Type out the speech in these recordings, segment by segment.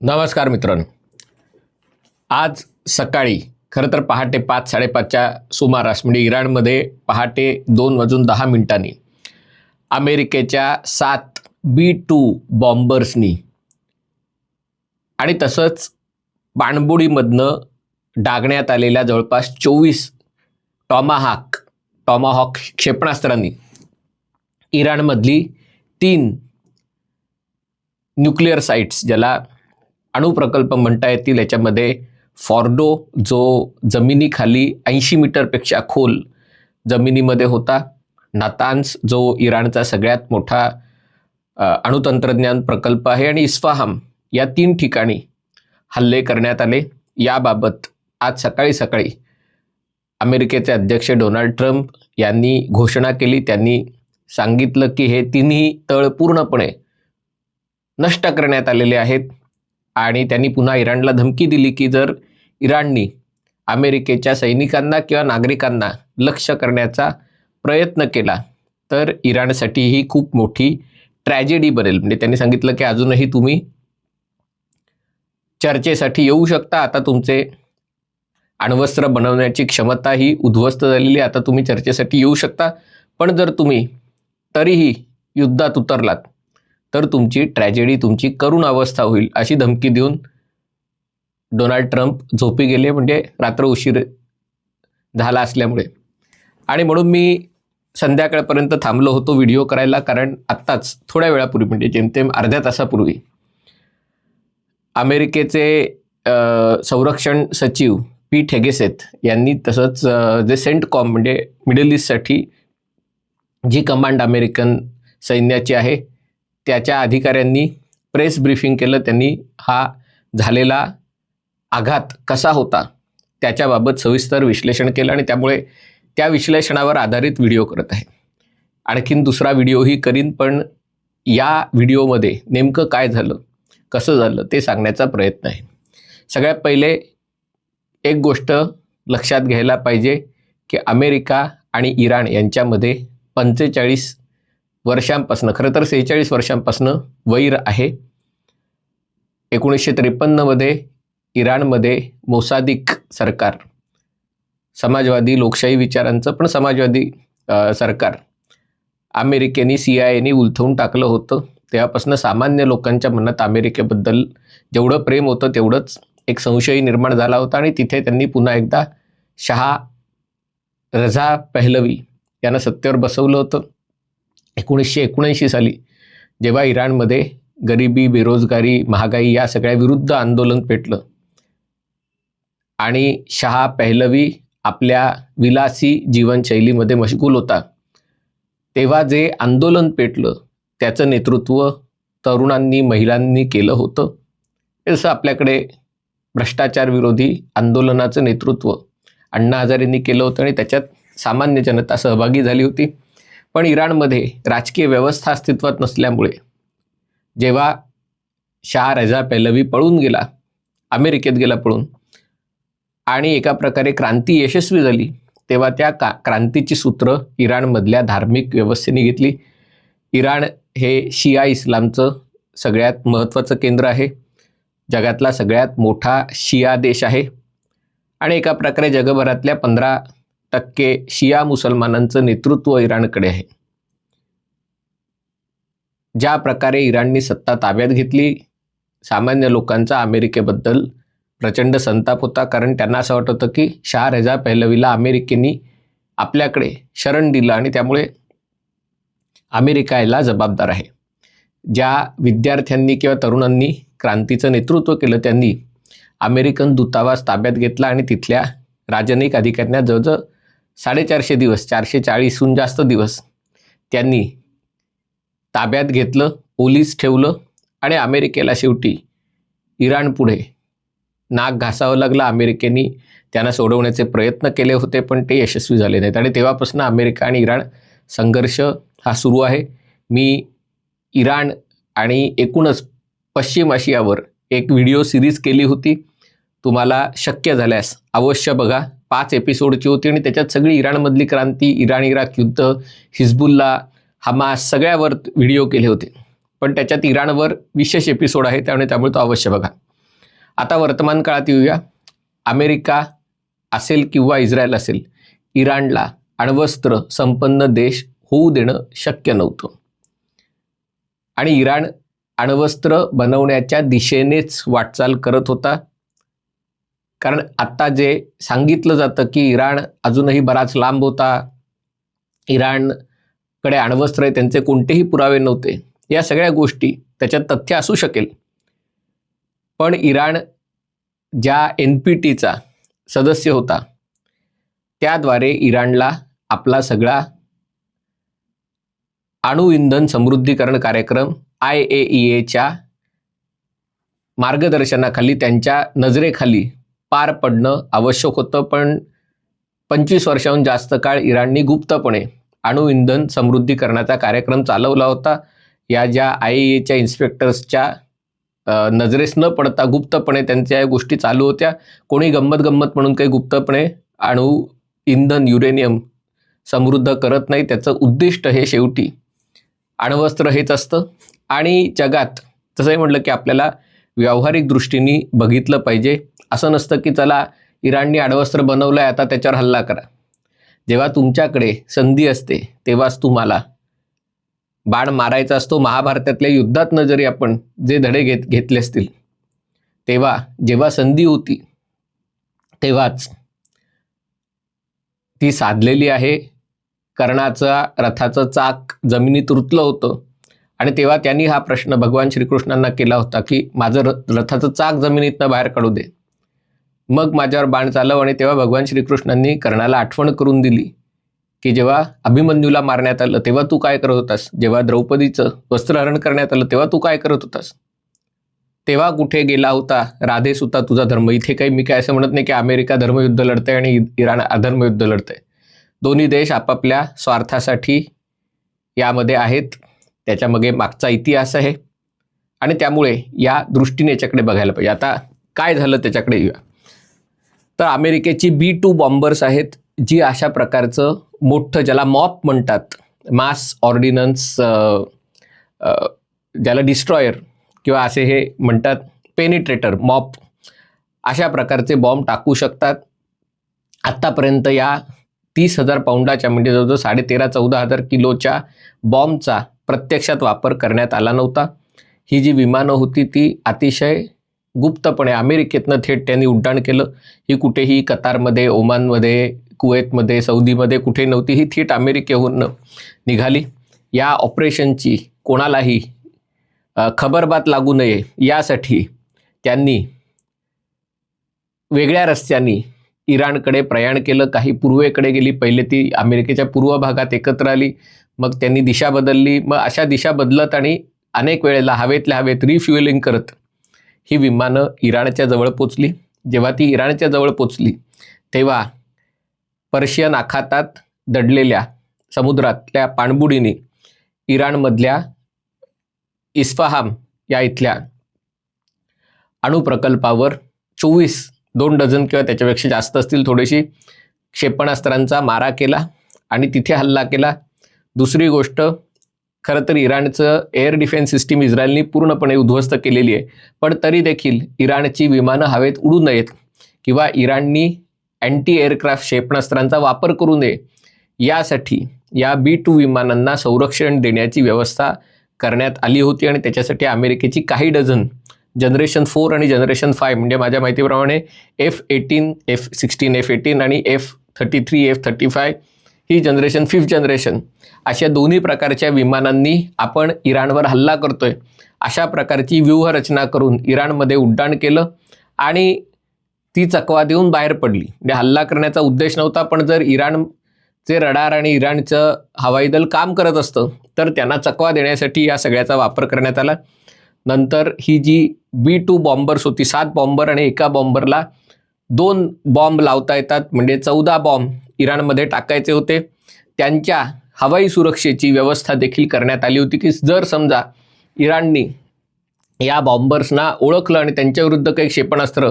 नमस्कार मित्रांनो. आज सकाळी खरं तर पहाटे पाच साडेपाचच्या सुमारास म्हणजे इराणमध्ये पहाटे दोन वाजून दहा मिनिटांनी अमेरिकेच्या सात बी टू बॉम्बर्सनी आणि तसंच पाणबुडीमधनं डागण्यात आलेल्या जवळपास चोवीस टॉमाहाक टॉमाहॉक क्षेपणास्त्रांनी इराणमधली तीन न्यूक्लिअर साईट्स ज्याला अणुप्रकल्प म्हणता येतील. याच्यामध्ये फॉर्डो जो जमिनीखाली ऐंशी मीटरपेक्षा खोल जमिनीमध्ये होता. नातान्स जो इराणचा सगळ्यात मोठा अणुतंत्रज्ञान प्रकल्प आहे. आणि इस्फाहाम या तीन ठिकाणी हल्ले करण्यात आले. याबाबत आज सकाळी सकाळी अमेरिकेचे अध्यक्ष डोनाल्ड ट्रम्प यांनी घोषणा केली. त्यांनी सांगितलं की हे तिन्ही तळ पूर्णपणे नष्ट करण्यात आलेले आहेत. आणि त्यांनी पुन्हा इराणला धमकी दिली की जर इराणनी अमेरिकेच्या सैनिकांना किंवा नागरिकांना लक्ष करण्याचा प्रयत्न केला तर इराणसाठी ही खूप मोठी ट्रॅजेडी बनेल. म्हणजे त्यांनी सांगितलं की अजूनही तुम्ही चर्चेसाठी येऊ शकता आता तुमचे अण्वस्त्र बनवण्याची क्षमता ही उद्ध्वस्त झालेली आहे आता तुम्ही चर्चेसाठी येऊ शकता. पण जर तुम्ही तरीही युद्धात उतरलात तर तुमची ट्रॅजेडी तुमची करुण अवस्था होईल अशी धमकी देऊन डोनाल्ड ट्रम्प झोपी गेले म्हणजे रात्र उशीर झाला असल्यामुळे. आणि म्हणून मी संध्याकाळपर्यंत थांबलो होतो व्हिडिओ करायला कारण आत्ताच थोड्या वेळापूर्वी म्हणजे जेमतेम अर्ध्या तासापूर्वी अमेरिकेचे संरक्षण सचिव पी ठेगेसेथ यांनी तसंच जे सेंट कॉम म्हणजे मिडल ईस्टसाठी जी कमांड अमेरिकन सैन्याची आहे त्याच्या अधिकाऱ्यांनी प्रेस ब्रीफिंग केलं. त्यांनी हा झालेला आघात कसा होता त्याच्याबाबत सविस्तर विश्लेषण केलं आणि त्यामुळे त्या विश्लेषणावर आधारित व्हिडिओ करत आहे. आणखीन दुसरा व्हिडिओही करीन पण या व्हिडिओमध्ये नेमकं काय झालं कसं झालं ते सांगण्याचा प्रयत्न आहे. सगळ्यात पहिले एक गोष्ट लक्षात घ्यायला पाहिजे की अमेरिका आणि इराण यांच्यामध्ये पंचेचाळीस वर्षांपासनं खरं तर सेहेचाळीस वर्षांपासनं वैर आहे. एकोणीसशे त्रेपन्नमध्ये इराणमध्ये मोसादिक सरकार समाजवादी लोकशाही विचारांचं पण समाजवादी सरकार. अमेरिकेने सी आय एने उलथवून टाकलं होतं. तेव्हापासून सामान्य लोकांच्या मनात अमेरिकेबद्दल जेवढं प्रेम होतं तेवढंच एक संशयही निर्माण झाला होता आणि तिथे त्यांनी पुन्हा एकदा शहा रझा पहलवी यांना सत्तेवर बसवलं होतं. एकोणीसशे एकोणऐंशी साली जेव्हा इराणमध्ये गरिबी बेरोजगारी महागाई या सगळ्या विरुद्ध आंदोलन पेटलं. आणि शहा पहलवी आपल्या विलासी जीवनशैलीमध्ये मशगूल होता. तेव्हा जे आंदोलन पेटलं त्याचं नेतृत्व तरुणांनी महिलांनी केलं होतं. जसं आपल्याकडे भ्रष्टाचार विरोधी आंदोलनाचं नेतृत्व अण्णा हजारेंनी केलं होतं आणि त्याच्यात सामान्य जनता सहभागी झाली होती. पण इराणमध्ये राजकीय व्यवस्था अस्तित्वात नसल्यामुळे जेव्हा शाह रजा पेलवी पळून गेला अमेरिकेत गेला पळून आणि एका प्रकारे क्रांती यशस्वी झाली तेव्हा त्या का क्रांतीची सूत्र इराणमधल्या धार्मिक व्यवस्थेने घेतली. इराण हे शिया इस्लामचं सगळ्यात महत्त्वाचं केंद्र आहे. जगातला सगळ्यात मोठा शिया देश आहे. आणि एका प्रकारे जगभरातल्या पंधरा टक्के शिया मुसलमानांचं नेतृत्व इराणकडे आहे. ज्या प्रकारे इराणनी सत्ता ताब्यात घेतली सामान्य लोकांचा अमेरिकेबद्दल प्रचंड संताप होता कारण त्यांना असं वाटत होतं की शाह रजा पहलवीला अमेरिकेनी आपल्याकडे शरण दिलं आणि त्यामुळे अमेरिका याला जबाबदार आहे. ज्या विद्यार्थ्यांनी किंवा तरुणांनी क्रांतीचं नेतृत्व केलं त्यांनी अमेरिकन दूतावास ताब्यात घेतला आणि तिथल्या राजनैतिक अधिकाऱ्यांना जवळजवळ साडेचारशे दिवस चारशे चाळीसहून जास्त दिवस त्यांनी ताब्यात घेतलं पोलीस ठेवलं आणि अमेरिकेला शेवटी इराण पुढे नाक घासावं लागलं. अमेरिकेने त्यांना सोडवण्याचे प्रयत्न केले होते पण ते यशस्वी झाले नाहीत. आणि तेव्हापासून अमेरिका आणि इराण संघर्ष हा सुरू आहे. मी इराण आणि एकूणच पश्चिम आशियावर एक व्हिडिओ सिरीज केली होती. तुम्हाला शक्य झाल्यास अवश्य बघा. पाच एपिसोडची होती आणि त्याच्यात सगळी इराणमधली क्रांती इराण इराक युद्ध हिजबुल्ला हमास सगळ्यावर व्हिडिओ केले होते. पण त्याच्यात इराणवर विशेष एपिसोड आहे त्यामुळे त्यामुळे तो अवश्य बघा. आता वर्तमान काळात येऊया. अमेरिका असेल किंवा इस्रायल असेल इराणला अण्वस्त्र संपन्न देश होऊ देणं शक्य नव्हतं. आणि इराण अण्वस्त्र बनवण्याच्या दिशेनेच वाटचाल करत होता. कारण आत्ता जे सांगितलं जातं की इराण अजूनही बराच लांब होता इराणकडे अण्वस्त्र आहे त्यांचे कोणतेही पुरावे नव्हते. या सगळ्या गोष्टी त्याच्यात तथ्य असू शकेल. पण इराण ज्या एन पी टीचा सदस्य होता त्याद्वारे इराणला आपला सगळा अणु इंधन समृद्धीकरण कार्यक्रम आय ए ई एच्या मार्गदर्शनाखाली त्यांच्या नजरेखाली पार पडणं आवश्यक होतं पण पंचवीस वर्षाहून जास्त काळ इराणनी गुप्तपणे अणु इंधन समृद्धीकरणाचा कार्यक्रम चालवला होता. या ज्या आय ए एच्या इन्स्पेक्टर्सच्या नजरेस न पडता गुप्तपणे त्यांच्या या गोष्टी चालू होत्या. कोणी गंमत गंमत म्हणून काही गुप्तपणे अणु इंधन युरेनियम समृद्ध करत नाही त्याचं उद्दिष्ट हे शेवटी अण्वस्त्र हेच असतं. आणि जगात तसंही म्हटलं की आपल्याला व्यावहारिक दृष्टीने बघितलं पाहिजे. असं नसतं की चला इराणनी आडवस्त्र बनवलं आहे आता त्याच्यावर हल्ला करा. जेव्हा तुमच्याकडे संधी असते तेव्हाच तुम्हाला बाण मारायचा असतो. महाभारतातल्या युद्धातनं जरी आपण जे धडे घेत घेतले असतील तेव्हा जेव्हा संधी होती तेव्हाच ती साधलेली आहे. कर्णाचा रथाचं चाक जमिनीत रुतलं होतं. आणि तेव्हा त्यांनी हा प्रश्न भगवान श्रीकृष्णांना केला होता की माझं रथाचं चाक जमिनीतनं बाहेर काढू दे. मग माझ्यावर बाण चालव आणि तेव्हा भगवान श्रीकृष्णांनी कर्णाला आठवण करून दिली की जेव्हा अभिमन्यूला मारण्यात आलं तेव्हा तू काय करत होतास? जेव्हा द्रौपदीचं वस्त्रहरण करण्यात आलं तेव्हा तू काय करत होतास? तेव्हा कुठे गेला होता? राधेसुद्धा तुझा धर्म. इथे काही मी काय असं म्हणत नाही की अमेरिका धर्मयुद्ध लढतंय आणि इराण अधर्मयुद्ध लढतंय. दोन्ही देश आपापल्या स्वार्थासाठी यामध्ये आहेत. त्याच्यामागे मागचा इतिहास आहे. आणि त्यामुळे या दृष्टीने याच्याकडे बघायला पाहिजे. आता काय झालं त्याच्याकडे येऊया. तर अमेरिकेची बी टू बॉम्बर्स आहेत जी अशा प्रकारचं मोठं ज्याला मॉप म्हणतात मास ऑर्डिनन्स ज्याला डिस्ट्रॉयर किंवा असे हे म्हणतात पेनिट्रेटर मॉप अशा प्रकारचे बॉम्ब टाकू शकतात. आत्तापर्यंत या तीस हजार पाऊंडाच्या म्हणजे जवळजवळ साडे तेरा चौदा हजार किलोच्या बॉम्बचा प्रत्यक्षात वापर करण्यात आला नव्हता. ही जी विमानं होती ती अतिशय गुप्तपणे अमेरिकेतनं थेट त्यांनी उड्डाण केलं. ही कुठेही कतारमध्ये ओमानमध्ये कुवेतमध्ये सौदीमध्ये कुठे नव्हती. ही थेट अमेरिकेहून निघाली. या ऑपरेशनची कोणालाही खबरबात लागू नये यासाठी त्यांनी वेगळ्या रस्त्यांनी इराणकडे प्रयाण केलं काही पूर्वेकडे गेली पहिले ती अमेरिकेच्या पूर्व भागात एकत्र आली मग त्यांनी दिशा बदलली मग अशा दिशा बदलत आणि अनेक वेळेला हवेतल्या हवेत रिफ्युएलिंग करत ही विमानं इराणच्या जवळ पोचली. जेव्हा ती इराणच्या जवळ पोचली तेव्हा पर्शियन आखातात दडलेल्या समुद्रातल्या पाणबुडीने इराणमधल्या इस्फाहाम या इथल्या अणुप्रकल्पावर चोवीस दोन डझन किंवा त्याच्यापेक्षा जास्त असतील थोडीशी क्षेपणास्त्रांचा मारा केला आणि तिथे हल्ला केला. दुसरी गोष्ट खरं तर इराणचं एअर डिफेन्स सिस्टीम इस्रायलनी पूर्णपणे उद्ध्वस्त केलेली आहे. पण तरी देखील इराणची विमानं हवेत उडू नयेत किंवा इराणनी अँटी एअरक्राफ्ट क्षेपणास्त्रांचा वापर करू नये. यासाठी या बी टू विमानांना संरक्षण देण्याची व्यवस्था करण्यात आली होती आणि त्याच्यासाठी अमेरिकेची काही डझन जनरेशन फोर आणि जनरेशन फाय म्हणजे माझ्या माहितीप्रमाणे F eighteen F sixteen F eighteen आणि F thirty three F thirty five ही जनरेशन फिफ्थ जनरेशन. अशा दोन्ही प्रकारच्या विमानांनी आपण इराणवर हल्ला करतोय. अशा प्रकारची व्यूहरचना करून इराणमध्ये उड्डाण केलं आणि ती चकवा देऊन बाहेर पडली. म्हणजे हल्ला करण्याचा उद्देश नव्हता पण जर इराणचे रडार आणि इराणचं हवाई दल काम करत असतं तर त्यांना चकवा देण्यासाठी या सगळ्याचा वापर करण्यात आला. नंतर ही जी बी टू बॉम्बर्स होती सात बॉम्बर आणि एका बॉम्बरला दोन बॉम्ब लावता येतात म्हणजे चौदा बॉम्ब इराणमध्ये टाकायचे होते. त्यांच्या हवाई सुरक्षेची व्यवस्था देखील करण्यात आली होती की जर समजा इराणनी या बॉम्बर्सना ओळखलं आणि त्यांच्याविरुद्ध काही क्षेपणास्त्र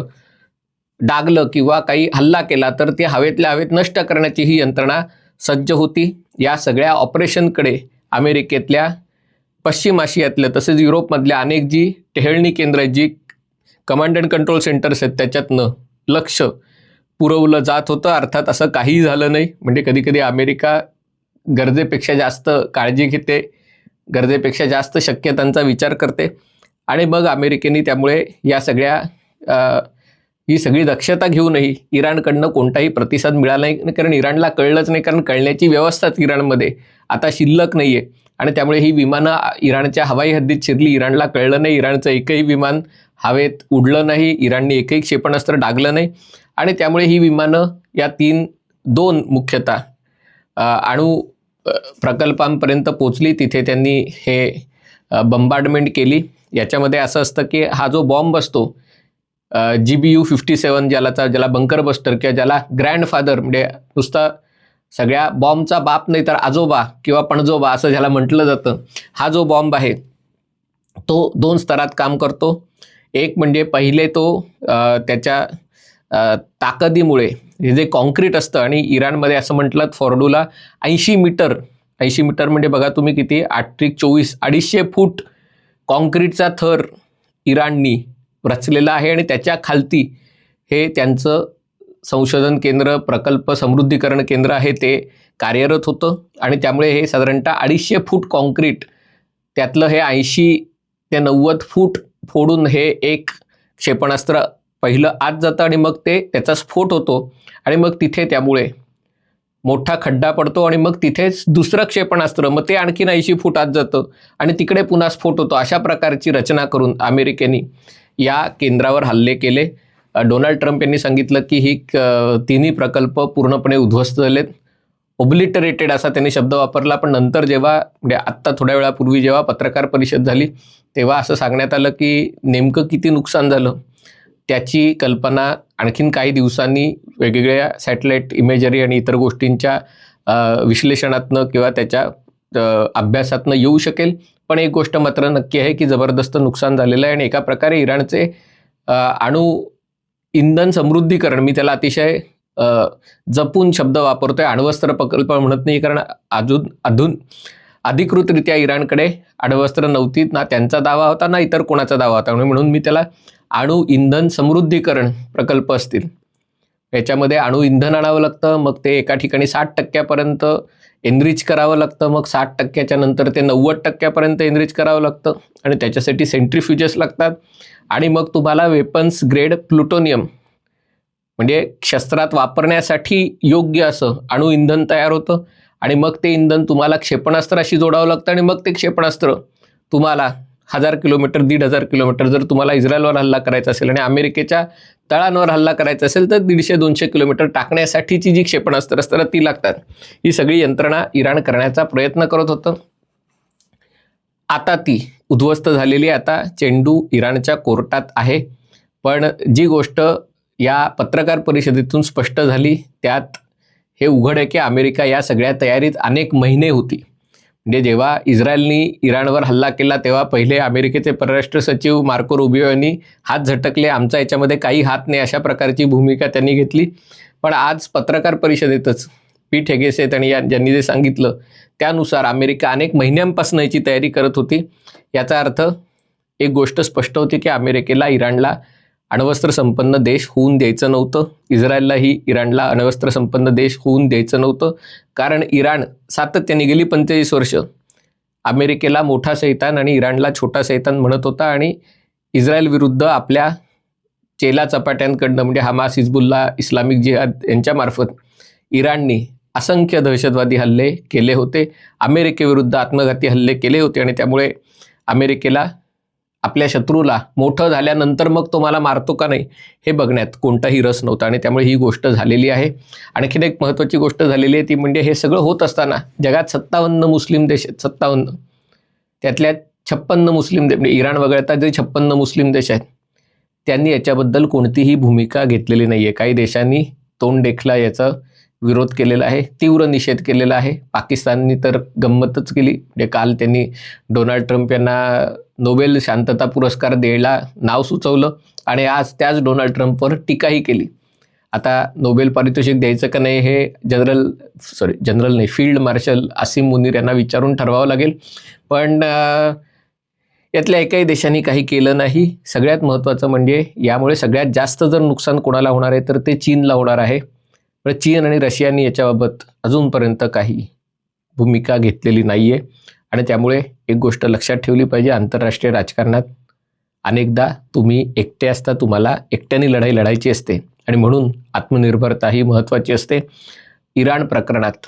डागलं किंवा काही हल्ला केला तर ते हवेतल्या हवेत नष्ट करण्याची ही यंत्रणा सज्ज होती. या सगळ्या ऑपरेशनकडे अमेरिकेतल्या पश्चिम आशियातल्या तसेच युरोपमधल्या अनेक जी टेहळणी केंद्र आहेत जी कमांड अँड कंट्रोल सेंटर्स आहेत त्याच्यातनं लक्ष पुरवलं जात होतं. अर्थात असं काहीही झालं नाही. म्हणजे कधीकधी अमेरिका गरजेपेक्षा जास्त काळजी घेते गरजेपेक्षा जास्त शक्यतांचा विचार करते आणि मग अमेरिकेने त्यामुळे या सगळ्या ही सगळी दक्षता घेऊनही इराणकडनं कोणताही प्रतिसाद मिळाला नाही. कारण इराणला कळलंच नाही कारण कळण्याची व्यवस्थाच इराणमध्ये. आता शिल्लक नाही आहे आणि त्यामुळे ही विमानं इराणच्या हवाई हद्दीत शिरली. इराणला कळलं नाही. इराणचं एकही विमान हवेत उडलं नाही. इराणने एकही क्षेपणास्त्र डागलं नाही. आणि त्यामुळे ही विमानं या तीन दोन मुख्यतः अणू प्रकल्पांपर्यंत पोचली तिथे त्यांनी हे बंबार्डमेंट केली. याच्यामध्ये असं असतं की हा जो बॉम्ब असतो जी बी यू फिफ्टी सेवन ज्यालाचा ज्याला बंकर बस्टर किंवा ज्याला ग्रँडफादर म्हणजे नुसता सगळ्या बॉम्बचा बाप नाही तर आजोबा किंवा पणजोबा असं ज्याला म्हटलं जातं हा जो बॉम्ब आहे तो दोन स्तरात काम करतो. एक म्हणजे पहिले तो त्याच्या ताकदीमुळे हे जे कॉन्क्रीट असतं आणि इराणमध्ये असं म्हटलं फॉर्डूला ऐंशी मीटर ऐंशी मीटर म्हणजे बघा तुम्ही किती आठ त्रिक चोवीस अडीचशे फूट कॉन्क्रीटचा थर इराणनी रचलेला आहे आणि त्याच्या खालती हे त्यांचं संशोधन केंद्र प्रकल्प समृद्धीकरण केंद्र आहे ते कार्यरत होतं. आणि त्यामुळे हे साधारणतः अडीचशे फूट कॉन्क्रीट त्यातलं हे ऐंशी ते नव्वद फूट फोडून हे एक क्षेपणास्त्र पहिलं आत जातं आणि मग ते त्याचा स्फोट होतो. आणि मग तिथे त्यामुळे मोठा खड्डा पडतो आणि मग तिथेच दुसरं क्षेपणास्त्र मग ते आणखीन ऐंशी फूट आत जातं. आणि तिकडे पुन्हा स्फोट होतो. अशा प्रकारची रचना करून अमेरिकेने या केंद्रावर हल्ले केले. डोनाल्ड ट्रम्प यांनी सांगितलं की ही क- तिन्ही प्रकल्प पूर्णपणे उद्ध्वस्त झालेत. ओब्लिटरेटेड असा त्यांनी शब्द वापरला पण नंतर जेव्हा म्हणजे आत्ता थोड्या वेळापूर्वी जेव्हा पत्रकार परिषद झाली तेव्हा असं सांगण्यात आलं की नेमकं किती नुकसान झालं त्याची कल्पना आणखीन काही दिवसांनी वेगवेगळ्या सॅटेलाईट इमेजरी आणि इतर गोष्टींच्या विश्लेषणातनं किंवा त्याच्या अभ्यासातनं येऊ शकेल. पण एक गोष्ट मात्र नक्की आहे की जबरदस्त नुकसान झालेलं आहे आणि एका प्रकारे इराणचे अणू इंधन समृद्धीकरण मी त्याला अतिशय जपून शब्द वापरतोय अण्वस्त्र प्रकल्प म्हणत नाही कारण अजून अधून अधिकृतरित्या इराणकडे अण्वस्त्र नव्हती ना त्यांचा दावा होता ना इतर कोणाचा दावा होता. म्हणून मी त्याला अणु इंधन समृद्धीकरण प्रकल्प असतील. याच्यामध्ये अणु इंधन आणावं लागतं मग ते एका ठिकाणी साठ टक्क्यापर्यंत एनरिच करावं लागतं मग साठ टक्क्याच्या नंतर ते नव्वद टक्क्यापर्यंत एनरिच करावं लागतं. आणि त्याच्यासाठी सेंट्रीफ्युजेस लागतात. आणि मग तुम्हाला वेपन्स ग्रेड प्लुटोनियम म्हणजे शस्त्रात वापरण्यासाठी योग्य असं अणु इंधन तयार होतं. आणि मग ते इंधन तुम्हाला क्षेपणास्त्राशी जोडावं लागतं आणि मग ते क्षेपणास्त्र तुम्हाला हजार किलोमीटर दीड हजार किलोमीटर जर तुम्हाला इस्रायलवर हल्ला करायचा असेल आणि अमेरिकेच्या तळांवर हल्ला करायचा असेल तर दीडशे दोनशे किलोमीटर टाकण्यासाठीची जी क्षेपणास्त्र असतात ती लागतात. ही सगळी यंत्रणा इराण करण्याचा प्रयत्न करत होतं. आता ती उद्ध्वस्त झालेली आता चेंडू इराणच्या कोर्टात आहे. पण जी गोष्ट या पत्रकार परिषदेतून स्पष्ट झाली त्यात हे उघड आहे की अमेरिका या सगळ्या तयारीत अनेक महिने होती. म्हणजे जेव्हा इस्रायलनी इराणवर हल्ला केला तेव्हा पहिले अमेरिकेचे परराष्ट्र सचिव मार्को रुबिओ यांनी हात झटकले आमचा याच्यामध्ये काही हात नाही अशा प्रकारची भूमिका त्यांनी घेतली. पण आज पत्रकार परिषदेतच पी हेगेसेत आणि या ज्यांनी जे सांगितलं त्यानुसार अमेरिका अनेक महिन्यांपासून याची तयारी करत होती. याचा अर्थ एक गोष्ट स्पष्ट होती की अमेरिकेला इराणला अण्वस्त्र संपन्न देश होऊन द्यायचं नव्हतं. इस्रायललाही इराणला अण्वस्त्र संपन्न देश होऊन द्यायचं नव्हतं. कारण इराण सातत्याने गेली पंचेचाळीस वर्ष. अमेरिकेला मोठा सैतान आणि इराणला छोटा सैतान म्हणत होता आणि इस्रायल विरुद्ध आपल्या चेला चपाट्यांकडनं म्हणजे हमास हिजबुल्ला इस्लामिक जिहाद यांच्यामार्फत इराणनी असंख्य दहशतवादी हल्ले केले होते. अमेरिकेविरुद्ध आत्मघाती हल्ले केले होते आणि त्यामुळे अमेरिकेला आपल्या शत्रूला मोठं झाल्यानंतर मग तो मला मारतो का नाही हे बघण्यात कोणताही रस नव्हता आणि त्यामुळे ही गोष्ट झालेली आहे. आणखीन एक महत्त्वाची गोष्ट झालेली आहे ती म्हणजे हे सगळं होत असताना जगात सत्तावन्न मुस्लिम देश आहेत. सत्तावन्न. त्यातल्या छप्पन्न मुस्लिम देश म्हणजे इराण वगळता जे छप्पन्न मुस्लिम देश आहेत त्यांनी याच्याबद्दल कोणतीही भूमिका घेतलेली नाही आहे काही देशांनी तोंड देखला याचं विरोध केलेला आहे तीव्र निषेध केलेला आहे. पाकिस्ताननी तर गंमतच केली. म्हणजे काल त्यांनी डोनाल्ड ट्रम्प यांना नोबेल शांतता पुरस्कार द्यायला नाव सुचवलं आणि आज त्याच डोनाल्ड ट्रम्पवर टीकाही केली. आता नोबेल पारितोषिक द्यायचं का नाही हे जनरल सॉरी जनरल नाही फील्ड मार्शल आसिम मुनीर यांना विचारून ठरवावं लागेल. पण यातल्या एकाही देशाने काही केलं नाही. सगळ्यात महत्त्वाचं म्हणजे यामुळे सगळ्यात जास्त जर नुकसान कोणाला होणार आहे तर ते चीनला होणार आहे. पण चीन आणि रशियाने याच्याबाबत अजूनपर्यंत काही भूमिका घेतलेली नाही आहे आणि त्यामुळे एक गोष्ट लक्षात ठेवली पाहिजे आंतरराष्ट्रीय राजकारणात अनेकदा तुम्ही एकटे असता तुम्हाला एकट्याने लढाई लढायची असते. आणि म्हणून आत्मनिर्भरता ही महत्त्वाची असते. इराण प्रकरणात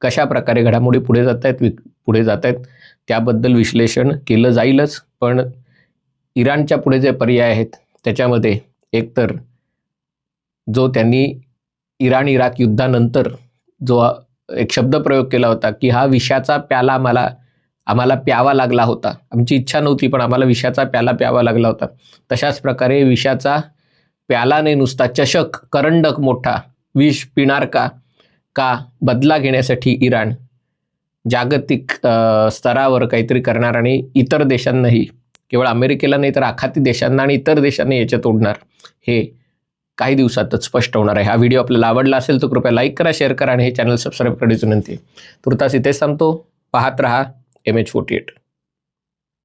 कशा प्रकारे घडामोडी पुढे जात आहेत वि- पुढे जात आहेत त्याबद्दल विश्लेषण केलं जाईलच. पण इराणच्या पुढे जे पर्याय आहेत त्याच्यामध्ये एकतर जो त्यांनी इराण इराक युद्धानंतर जो एक शब्दप्रयोग केला होता की हा विषाचा प्याला आम्हाला आम्हाला प्यावा लागला होता. आमची इच्छा नव्हती पण आम्हाला विषाचा प्याला प्यावा लागला होता. तशाच प्रकारे विषाचा प्यालाने नुसता चषक करंडक मोठा विष पिणार का का बदला घेण्यासाठी इराण जागतिक स्तरावर काहीतरी करणार आणि इतर देशांनाही केवळ अमेरिकेला नाही तर आखाती देशांना आणि इतर देशांना याच्यात ओढणार हे काही दिवसातच स्पष्ट होणार आहे. हा व्हिडिओ आपल्याला आवडला असेल तर कृपया लाईक करा शेअर करा आणि हे चॅनल सबस्क्राईब करण्याची विनंती आहे. तुर्तास इथेच सांगतो पाहत रहा एम एच फोर्टी एट